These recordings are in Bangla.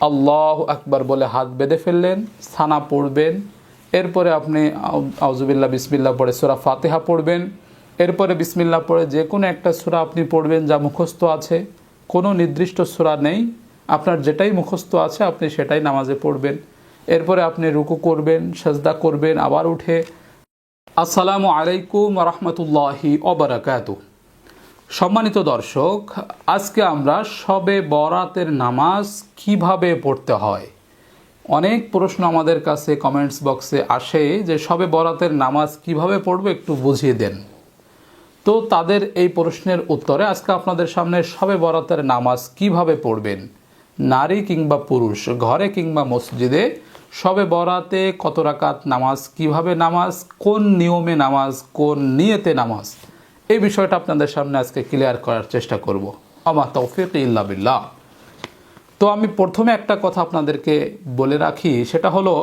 আল্লাহ আকবার বলে হাত বেঁধে ফেললেন সানা পড়বেন। এরপরে আপনি আউ- আউজুবিল্লাহ বিসমিল্লাহ পড়ে সুরা ফাতেহা পড়বেন। এরপরে বিসমিল্লাহ পড়ে যে কোনো একটা সুরা আপনি পড়বেন যা মুখস্থ আছে। কোনো নির্দিষ্ট সুরা নেই। আপনার যেটাই মুখস্থ আছে, আপনি সেটাই নামাজে পড়বেন। এরপরে আপনি রুকু করবেন, সেজদা করবেন, আবার উঠে। আসসালামু আলাইকুম রহমতুল্লাহি অবরাকাত সম্মানিত দর্শক, আজকে আমরা সবে বরাতের নামাজ কীভাবে পড়তে হয়? অনেক প্রশ্ন আমাদের কাছে কমেন্টস বক্সে আসে যে সবে বরাতের নামাজ কীভাবে পড়বে একটু বুঝিয়ে দেন। তো তাদের এই প্রশ্নের উত্তরে আজকে আপনাদের সামনে সবে বরাতের নামাজ কীভাবে পড়বেন? নারী কিংবা পুরুষ, ঘরে কিংবা মসজিদে সবে বরাতে কত রাকাত নামাজ, কীভাবে নামাজ, কোন নিয়মে নামাজ, কোন নিয়তে নামাজ? এই বিষয়টা আপনাদের সামনে আজকে ক্লিয়ার করার চেষ্টা করব। আমা তৌফিক ইল্লা বিল্লাহ। তো আমি প্রথমে একটা কথা আপনাদেরকে বলে রাখি, সেটা হলো,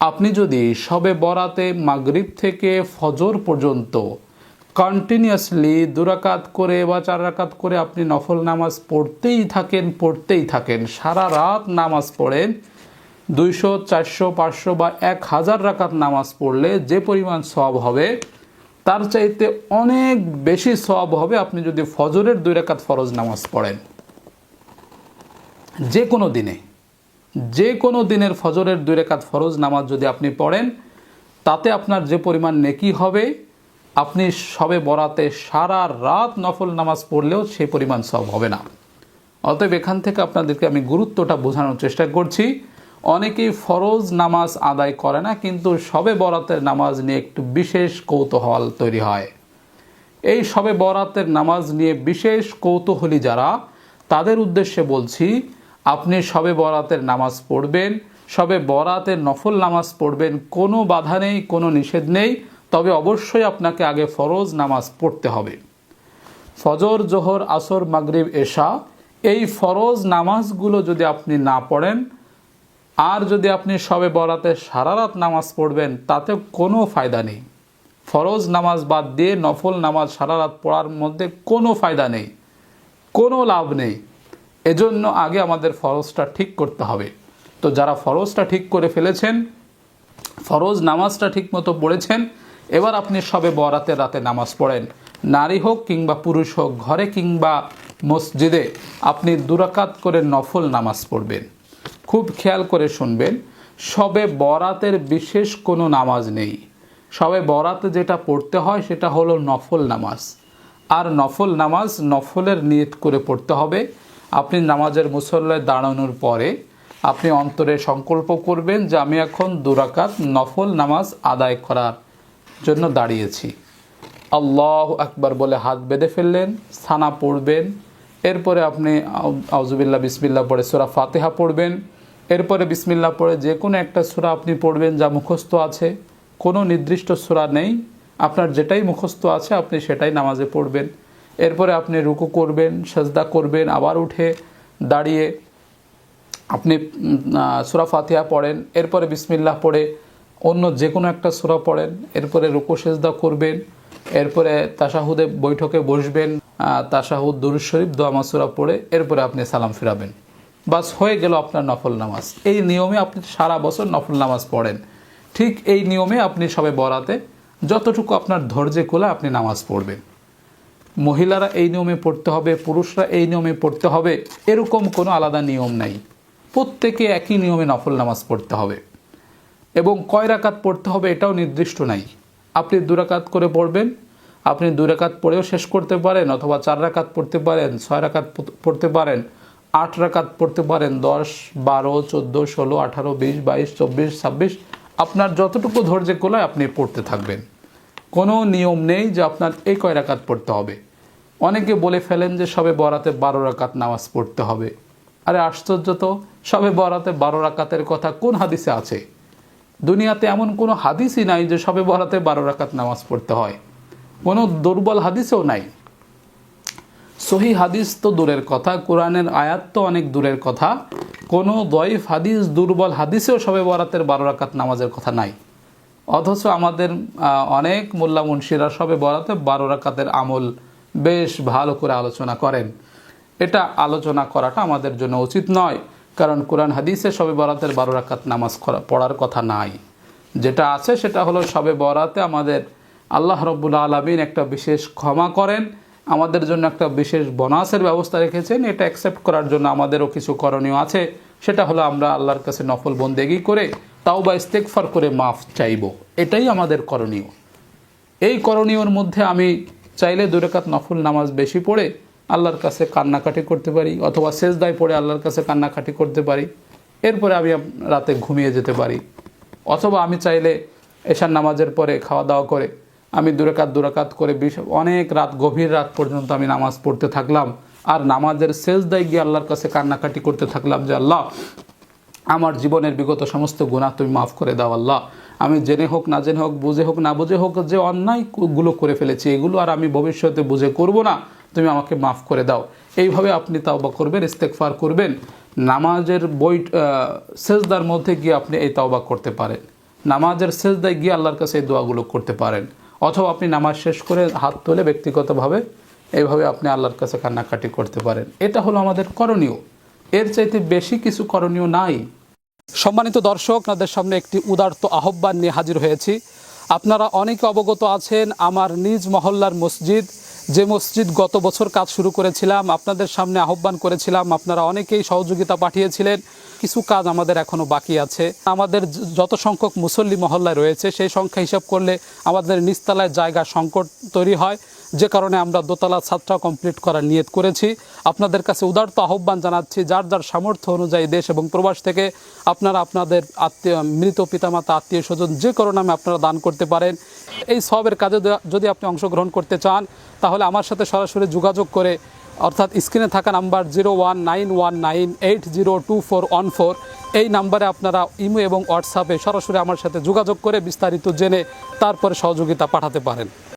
আপনি যদি সবে বরাতে মাগরিব থেকে ফজর পর্যন্ত কন্টিনিউয়াসলি দুরাকাত করে বা চার রাকাত করে আপনি নফল নামাজ পড়তেই থাকেন পড়তেই থাকেন, সারা রাত নামাজ পড়েন, দুইশো, চারশো, পাঁচশো বা এক হাজার রাকাত নামাজ পড়লে যে পরিমাণ সব হবে তার চাইতে অনেক বেশি সব হবে আপনি যদি ফজরের দুই রাকাত ফরজ নামাজ পড়েন। যে কোনো দিনে যে কোনো দিনের ফজরের দুই রেখাত ফরজ নামাজ যদি আপনি পড়েন, তাতে আপনার যে পরিমাণ নেকি হবে, আপনি সবে বরাতে সারা রাত নফল নামাজ পড়লেও সেই পরিমাণ সব হবে না। অতএব এখান থেকে আপনাদেরকে আমি গুরুত্বটা বোঝানোর চেষ্টা করছি। অনেকেই ফরজ নামাজ আদায় করে না, কিন্তু সবে বরাতের নামাজ নিয়ে একটু বিশেষ কৌতূহল তৈরি হয়। এই সবে বরাতের নামাজ নিয়ে বিশেষ কৌতূহলী যারা, তাদের উদ্দেশ্যে বলছি, আপনি সবে বরাতের নামাজ পড়বেন সবে বরাতের নফল নামাজ পড়বেন, কোনো বাধা নেই, কোনো নিষেধ নেই, তবে অবশ্যই আপনাকে আগে ফরজ নামাজ পড়তে হবে। ফজর, জোহর, আসর, মাগরিব, এশা, এই ফরজ নামাজগুলো যদি আপনি না পড়েন আর যদি আপনি সবে বরাতে সারা রাত নামাজ পড়বেন তাতে কোনো ফায়দা নেই। ফরজ নামাজ বাদ দিয়ে নফল নামাজ সারা রাত পড়ার মধ্যে কোনো ফায়দা নেই, কোনো লাভ নেই। এজন্য আগে আমাদের ফরজটা ঠিক করতে হবে। তো যারা ফরজটা ঠিক করে ফেলেছেন, ফরজ নামাজটা ঠিক মতো পড়েছেন, এবার আপনি সবে বরাতে রাতে নামাজ পড়েন। নারী হোক কিংবা পুরুষ হোক, ঘরে কিংবা মসজিদে আপনি দুরাকাত করে নফল নামাজ পড়বেন। খুব খেয়াল করে শুনবেন, সবে বরাতের বিশেষ কোনো নামাজ নেই। সবে বরাতে যেটা পড়তে হয় সেটা হলো নফল নামাজ। আর নফল নামাজ নফলের নিয়ত করে পড়তে হবে। আপনি নামাজের মুসল্লায় দাঁড়ানোর পরে আপনি অন্তরে সংকল্প করবেন যে আমি এখন দুরাকাত নফল নামাজ আদায় করার জন্য দাঁড়িয়েছি। আল্লাহ আকবার বলে হাত বেঁধে ফেললেন সানা পড়বেন এরপরে আপনি আউ- আউজুবিল্লাহ বিসমিল্লাহ পড়ে সুরা ফাতেহা পড়বেন। এরপরে বিসমিল্লাহ পড়ে যে কোনো একটা সুরা আপনি পড়বেন যা মুখস্থ আছে। কোনো নির্দিষ্ট সুরা নেই। আপনার যেটাই মুখস্থ আছে, আপনি সেটাই নামাজে পড়বেন। এরপরে আপনি রুকু করবেন, সেজদা করবেন, আবার উঠে দাঁড়িয়ে আপনি সুরা ফাতিহা পড়েন। এরপরে বিসমিল্লাহ পড়ে অন্য যে কোনো একটা সুরা পড়েন। এরপরে রুকু, সেজদা করবেন। এরপরে তাসাহুদে বৈঠকে বসবেন। আহ, তাসাহুদ দুরুজ শরীফ দোয়া মাসুরা পড়ে এরপরে আপনি সালাম ফিরাবেন। বাস হয়ে গেল আপনার নফল নামাজ। এই নিয়মে আপনি সারা বছর নফল নামাজ পড়েন। ঠিক এই নিয়মে আপনি সবে বরাতে যতটুকু আপনার ধৈর্যে কোলা আপনি নামাজ পড়বেন। মহিলারা এই নিয়মে পড়তে হবে পুরুষরা এই নিয়মে পড়তে হবে এরকম কোনো আলাদা নিয়ম নাই। প্রত্যেকে একই নিয়মে নফল নামাজ পড়তে হবে। এবং কয় রাকাত পড়তে হবে এটাও নির্দিষ্ট নাই। আপনি দুরাকাত করে পড়বেন আপনি দুরাকাত পড়েও শেষ করতে পারেন অথবা চার রাকাত পড়তে পারেন, ছয় রাকাত পড়তে পারেন, আট রাকাত পড়তে পারেন, দশ, বারো, চোদ্দ, ষোলো, আঠারো, বিশ, বাইশ, চব্বিশ, ছাব্বিশ, আপনার যতটুকু ধৈর্য কোলায় আপনি পড়তে থাকবেন। কোনো নিয়ম নেই যে আপনার এই কয় রাকাত পড়তে হবে। অনেকে বলে ফেলেন যে সবে বরাতে বারো রাকাত নামাজ পড়তে হবে। আরে আশ্চর্য তো, সবে বরাতে বারো রাকাতের কথা কোন হাদিসে আছে? দুনিয়াতে এমন কোনো হাদিসই নাই যে সবে বরাতে বারো রাকাত নামাজ পড়তে হয়। কোনো দুর্বল হাদিসেও নাই। সহি হাদিস তো দূরের কথা, কোরআনের আয়াত তো অনেক দূরের কথা। কোনো দয়ফ হাদিস, দুর্বল হাদিসেও সবে বরাতের বারো রাকাত নামাজের কথা নাই। অথচ আমাদের অনেক মোল্লা মুন্সিরা সবে বরাতে বারো রাকাতের আমল বেশ ভালো করে আলোচনা করেন। এটা আলোচনা করাটা আমাদের জন্য উচিত নয়, কারণ কোরআন হাদিসে সবে বরাতের বারো রাকাত নামাজ পড়ার কথা নাই। যেটা আছে সেটা হলো সবে বরাতে আমাদের আল্লাহ রব্বুল আলমিন একটা বিশেষ ক্ষমা করেন, আমাদের জন্য একটা বিশেষ বোনাসের ব্যবস্থা রেখেছেন, এটা অ্যাকসেপ্ট করার জন্য আমাদেরও কিছু করণীয় আছে, সেটা হলো আমরা আল্লাহর কাছে নফল বন্দেগি করে তাও বা ইস্তেকফার করে মাফ চাইব, এটাই আমাদের করণীয়। এই করণীয়র মধ্যে আমি চাইলে দুরেকাত নফল নামাজ বেশি পড়ে আল্লাহর কাছে কান্নাকাটি করতে পারি, অথবা সেজদায় পড়ে আল্লাহর কাছে কান্নাকাটি করতে পারি, এরপরে আমি রাতে ঘুমিয়ে যেতে পারি, অথবা আমি চাইলে এশার নামাজের পরে খাওয়া দাওয়া করে আমি দুরাকাত দুরাকাত করে বিশ- অনেক রাত, গভীর রাত পর্যন্ত আমি নামাজ পড়তে থাকলাম। আর নামাজের সেজদায় গিয়ে আল্লাহর কাছে কান্নাকাটি করতে থাকলাম যে, আল্লাহ, আমার জীবনের বিগত সমস্ত গুণা তুমি মাফ করে দাও, আল্লাহ। আমি জেনে হোক, না জেনে হোক, বুঝে হোক, না বুঝে হোক, যে অন্যায়গুলো করে ফেলেছি, এগুলো আর আমি ভবিষ্যতে বুঝে করব না। তুমি আমাকে মাফ করে দাও। এইভাবে আপনি তাওবা করবেন ইস্তেকফার করবেন। নামাজের বই সেজদার মধ্যে গিয়ে আপনি এই তাওবা করতে পারেন। নামাজের সেজদায় গিয়ে আল্লাহর কাছে এই দোয়াগুলো করতে পারেন। অথবা আপনি নামাজ শেষ করে হাত তুলে ব্যক্তিগতভাবে এইভাবে আপনি আল্লাহর কাছে কান্নাকাটি করতে পারেন। এটা হলো আমাদের করণীয়। এর চাইতে বেশি কিছু করণীয় নাই। সম্মানিত দর্শক, আপনাদের সামনে একটি উদার্ত আহ্বান নিয়ে হাজির হয়েছি। আপনারা অনেকে অবগত আছেন, আমার নিজ মহল্লার মসজিদ যে মসজিদ গত বছর কাজ শুরু করেছিলাম, আপনাদের সামনে আহ্বান করেছিলাম, আপনারা অনেকেই সহযোগিতা পাঠিয়েছিলেন, কিছু কাজ আমাদের এখনও বাকি আছে। আমাদের যত সংখ্যক মুসল্লি মহল্লায় রয়েছে, সেই সংখ্যা হিসাব করলে আমাদের নিচতলায় জায়গা সংকট তৈরি হয়। যে কারণে আমরা দোতলা ছাত্রা কমপ্লিট করার নিয়ত করেছি। আপনাদের কাছে উদারত আহ্বান জানাচ্ছি, যার যার সামর্থ্য অনুযায়ী দেশ এবং প্রবাস থেকে আপনারা আপনাদের আত্মীয়, মৃত পিতামাতা, আত্মীয় স্বজন যে কোনো নামে আপনারা দান করতে পারেন। এই সবের কাজে যদি আপনি অংশগ্রহণ করতে চান, তাহলে আমার সাথে সরাসরি যোগাযোগ করে, অর্থাৎ স্ক্রিনে থাকা number zero one nine one nine eight zero two four one four, এই নাম্বারে আপনারা ইমো এবং হোয়াটসঅ্যাপে সরাসরি আমার সাথে যোগাযোগ করে বিস্তারিত জেনে তারপরে সহযোগিতা পাঠাতে পারেন।